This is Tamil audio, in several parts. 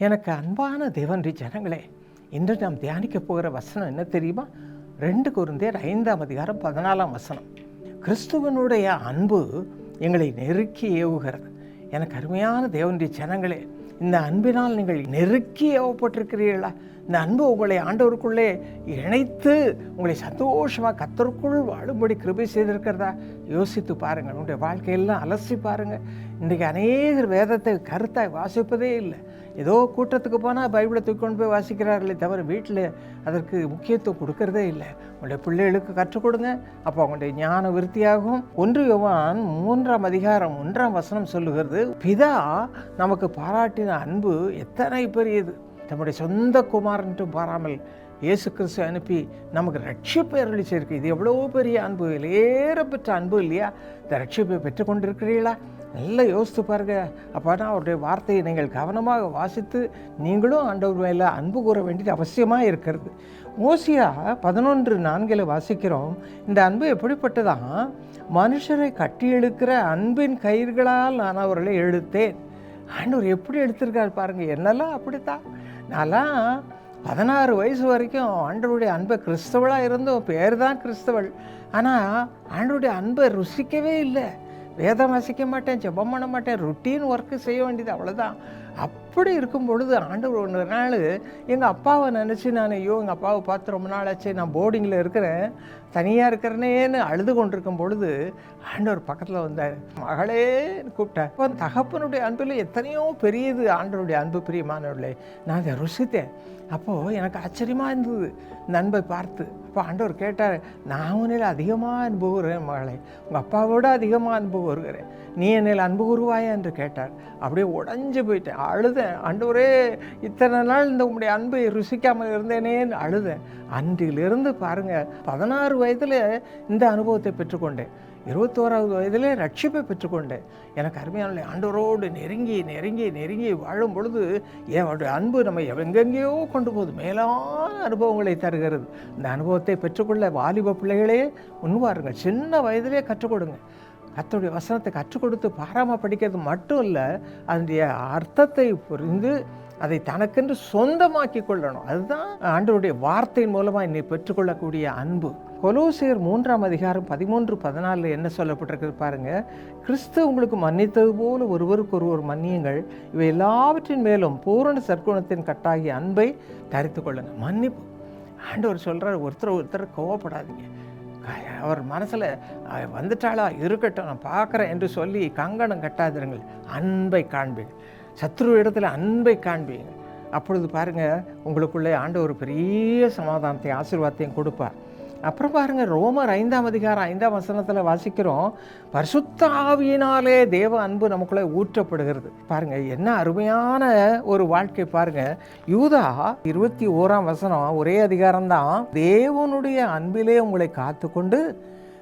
எனக்கு அன்பான தேவன்றி ஜனங்களே இன்று நாம் தியானிக்க போகிற வசனம் என்ன தெரியுமா? ரெண்டு குருந்தேர் ஐந்தாம் அதிகாரம் பதினாலாம் வசனம். கிறிஸ்துவனுடைய அன்பு எங்களை நெருக்கி ஏவுகிறது. எனக்கு அருமையான தேவன்றி ஜனங்களே இந்த அன்பினால் நீங்கள் நெருக்கி ஏவப்பட்டிருக்கிறீர்களா? இந்த அன்பு உங்களை ஆண்டவருக்குள்ளே இணைத்து உங்களை சந்தோஷமாக கத்தருக்குள் வாழும்படி கிருபை செய்திருக்கிறதா? யோசித்து பாருங்கள். உங்களுடைய வாழ்க்கையெல்லாம் அலசி பாருங்கள் இன்றைக்கி அநேகர் வேதத்தை கருத்தாக வாசிப்பதே இல்லை. ஏதோ கூட்டத்துக்கு போனால் பைபிளை தூக்கி கொண்டு போய் வாசிக்கிறார்களே தவிர வீட்டில் அதற்கு முக்கியத்துவம் கொடுக்கறதே இல்லை. உங்களுடைய பிள்ளைகளுக்கு கற்றுக் கொடுங்க. அப்போ அவங்களுடைய ஞான விருத்தியாகும். ஒன்று யுவான் மூன்றாம் அதிகாரம் ஒன்றாம் வசனம் சொல்லுகிறது பிதா நமக்கு பாராட்டின அன்பு எத்தனை பெரியது? தம்முடைய சொந்த குமாரன்ட்டும் பாராமல் இயேசு கிறிஸ்து அனுப்பி நமக்கு ரட்சிப்பை அருளிச்சிருக்கு. இது எவ்வளோ பெரிய அன்பு? விலையேற பெற்ற அன்பு இல்லையா? இந்த ரட்சிப்பை பெற்றுக்கொண்டிருக்கிறீர்களா நல்லா யோசித்து பாருங்க. அப்போனா அவருடைய வார்த்தையை நீங்கள் கவனமாக வாசித்து நீங்களும் ஆண்டவர் மேலே அன்பு கூற வேண்டியது அவசியமாக இருக்கிறது. ஓசியா பதினொன்று நான்கில் வாசிக்கிறோம். இந்த அன்பு எப்படிப்பட்டதான் மனுஷரை கட்டி இழுக்கிற அன்பின் கயிர்களால் நான் அவர்களை எழுத்தேன். ஆண்டவர் எப்படி எடுத்திருக்காரு பாருங்கள் என்னெல்லாம் அப்படித்தான்? நான்லாம் பதினாறு வயசு வரைக்கும் ஆண்டருடைய அன்பை கிறிஸ்தவளாக இருந்தும். பேர் தான் கிறிஸ்தவள். ஆனால் ஆண்டருடைய அன்பை ருசிக்கவே இல்லை. வேதம் வசிக்க மாட்டேன் ஜெபம் பண்ண மாட்டேன் ருட்டீன் ஒர்க்கு செய்ய வேண்டியது அவ்வளோதான் அப்படி இருக்கும் பொழுது ஆண்டவர் ஒரு நாள் எங்கள் அப்பாவை நினச்சி நான் ஐயோ எங்கள் அப்பாவை பார்த்து ரொம்ப நாள் ஆச்சு நான் போர்டிங்கில் இருக்கிறேன் தனியாக இருக்கிறனேன்னு அழுது கொண்டிருக்கும் பொழுது ஆண்டவர் பக்கத்தில் வந்தார். மகளே கூப்பிட்டேன் இப்போ தகப்பனுடைய அன்பில் எத்தனையோ பெரியது ஆண்டவருடைய அன்பு பிரியமானவர்களே நான் அதை ருசித்தேன். அப்போது எனக்கு ஆச்சரியமாக இருந்தது இந்த அன்பை பார்த்து. அப்போ ஆண்டவர் கேட்டார் நான் உன்னில் அதிகமாக அன்பு கூறுகிறேன் மகளே உங்கள் அப்பாவோட அதிகமாக அன்பு கூறுகிறேன். நீ என்னில் அன்பு கூறுவாயா? என்று கேட்டார். அப்படியே உடஞ்சி போயிட்டேன் அழுதேன். ஆண்டவரே இத்தனை நாள் இந்த உங்களுடைய அன்பை ருசிக்காமல் இருந்தேனேன்னு அழுதேன். அன்றிலிருந்து பாருங்கள் பதினாறு வயதில் இந்த அனுபவத்தை பெற்றுக்கொண்டேன். இருபத்தோராவது வயதிலே ரட்சிப்பை பெற்றுக்கொண்டேன். எனக்கு அருமையான ஆண்டவரோடு நெருங்கி நெருங்கி நெருங்கி வாழும் பொழுது அவருடைய அன்பு நம்ம எங்கெங்கேயோ கொண்டு போகுது. மேலான அனுபவங்களை தருகிறது. இந்த அனுபவத்தை பெற்றுக்கொள்ள வாலிப பிள்ளைகளே முன்வாருங்கள் சின்ன வயதிலே கற்றுக் கொடுங்க. வசனத்தை கற்றுக் கொடுத்து பாராமல் படிக்கிறது மட்டும் இல்லை அதனுடைய அர்த்தத்தை புரிந்து அதை தனக்கென்று சொந்தமாக்கி கொள்ளணும். அதுதான் ஆண்டவருடைய வார்த்தையின் மூலமாக என்னை பெற்றுக்கொள்ளக்கூடிய அன்பு. கொலோசியர் மூன்றாம் அதிகாரம் பதிமூன்று பதினாலில் என்ன சொல்லப்பட்டிருக்கு பாருங்க. கிறிஸ்து உங்களுக்கு மன்னித்தது போல ஒருவருக்கு ஒருவர் மன்னியுங்கள். இவை எல்லாவற்றின் மேலும் பூரண சற்குணத்தின் கட்டாகிய அன்பை தரித்து கொள்ளுங்க மன்னிப்பு. ஆண்டவர் சொல்கிறார் ஒருத்தர் ஒருத்தர் கோவப்படாதீங்க. அவர் மனசில் வந்துட்டாளா? இருக்கட்டும் நான் பார்க்குறேன் என்று சொல்லி கங்கணம் கட்டாதிருங்கள். அன்பை காண்பீர்கள். சத்ரு இடத்துல அன்பை காண்பீங்க. அப்பொழுது பாருங்கள் உங்களுக்குள்ளே ஆண்டு ஒரு பெரிய சமாதானத்தை ஆசீர்வாதத்தையும் கொடுப்பார். அப்புறம் பாருங்க ரோமர் ஐந்தாம் அதிகாரம் ஐந்தாம் வசனத்தில் வாசிக்கிறோம் பரிசுத்த ஆவியினாலே தேவ அன்பு நமக்குள்ளே ஊற்றப்படுகிறது. பாருங்க என்ன அருமையான ஒரு வாழ்க்கை பாருங்க. யூதா இருபத்தி ஓராம் வசனம் ஒரே அதிகாரம்தான் தேவனுடைய அன்பிலே உங்களை காத்துக்கொண்டு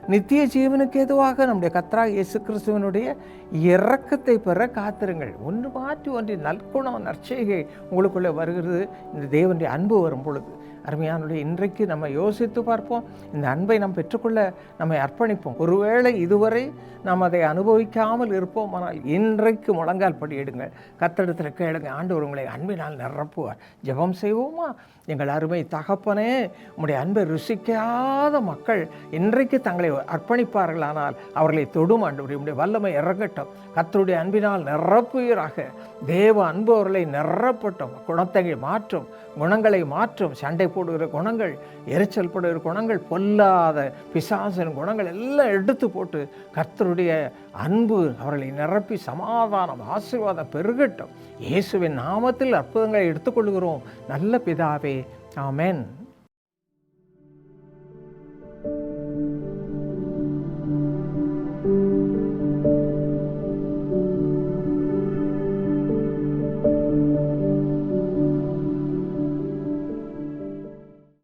நித்திய ஜீவனுக்கு எதுவாக நம்முடைய கத்ரா இயேசு கிறிஸ்துவனுடைய இறக்கத்தை பெற காத்திருங்கள். ஒன்று மாற்றி ஒன்றின் நற்குணம் நற்செய்கை உங்களுக்குள்ளே வருகிறது. இந்த தேவனுடைய அன்பு வரும் பொழுது. அருமையானுடைய இன்றைக்கு நம்ம யோசித்து பார்ப்போம். இந்த அன்பை நாம் பெற்றுக்கொள்ள நம்மை அர்ப்பணிப்போம். ஒருவேளை இதுவரை நாம் அதை அனுபவிக்காமல் இருப்போம். ஆனால் இன்றைக்கு முழங்கால் படியிடுங்கள் கத்தடத்தில் கேளுங்க ஆண்டவர் உங்களை அன்பினால் நிரப்புவார். ஜெபம் செய்வோமா? எங்கள் அருமை தகப்பனே உங்களுடைய அன்பை ருசிக்காத மக்கள் இன்றைக்கு தங்களை அர்ப்பணிப்பார்களானால் அவர்களை தொடும் ஆண்டு உடைய வல்லமை இறங்கட்டும். கத்தருடைய அன்பினால் நிரப்புவீராக. தேவ அன்பு அவர்களை நிரப்பட்டும். குணத்தை மாற்றும். குணங்களை மாற்றும். சண்டை போடுகிற குணங்கள் எரிச்சல் படுகிற குணங்கள் பொல்லாத பிசாசின் குணங்கள் எல்லாம் எடுத்து போட்டு கர்த்தருடைய அன்பு அவர்களை நிரப்பி சமாதானம் ஆசீர்வாதம் பெருகட்டும். இயேசுவின் நாமத்தில் அற்புதங்களை எடுத்துக்கொள்கிறோம். நல்ல பிதாவே ஆமேன்.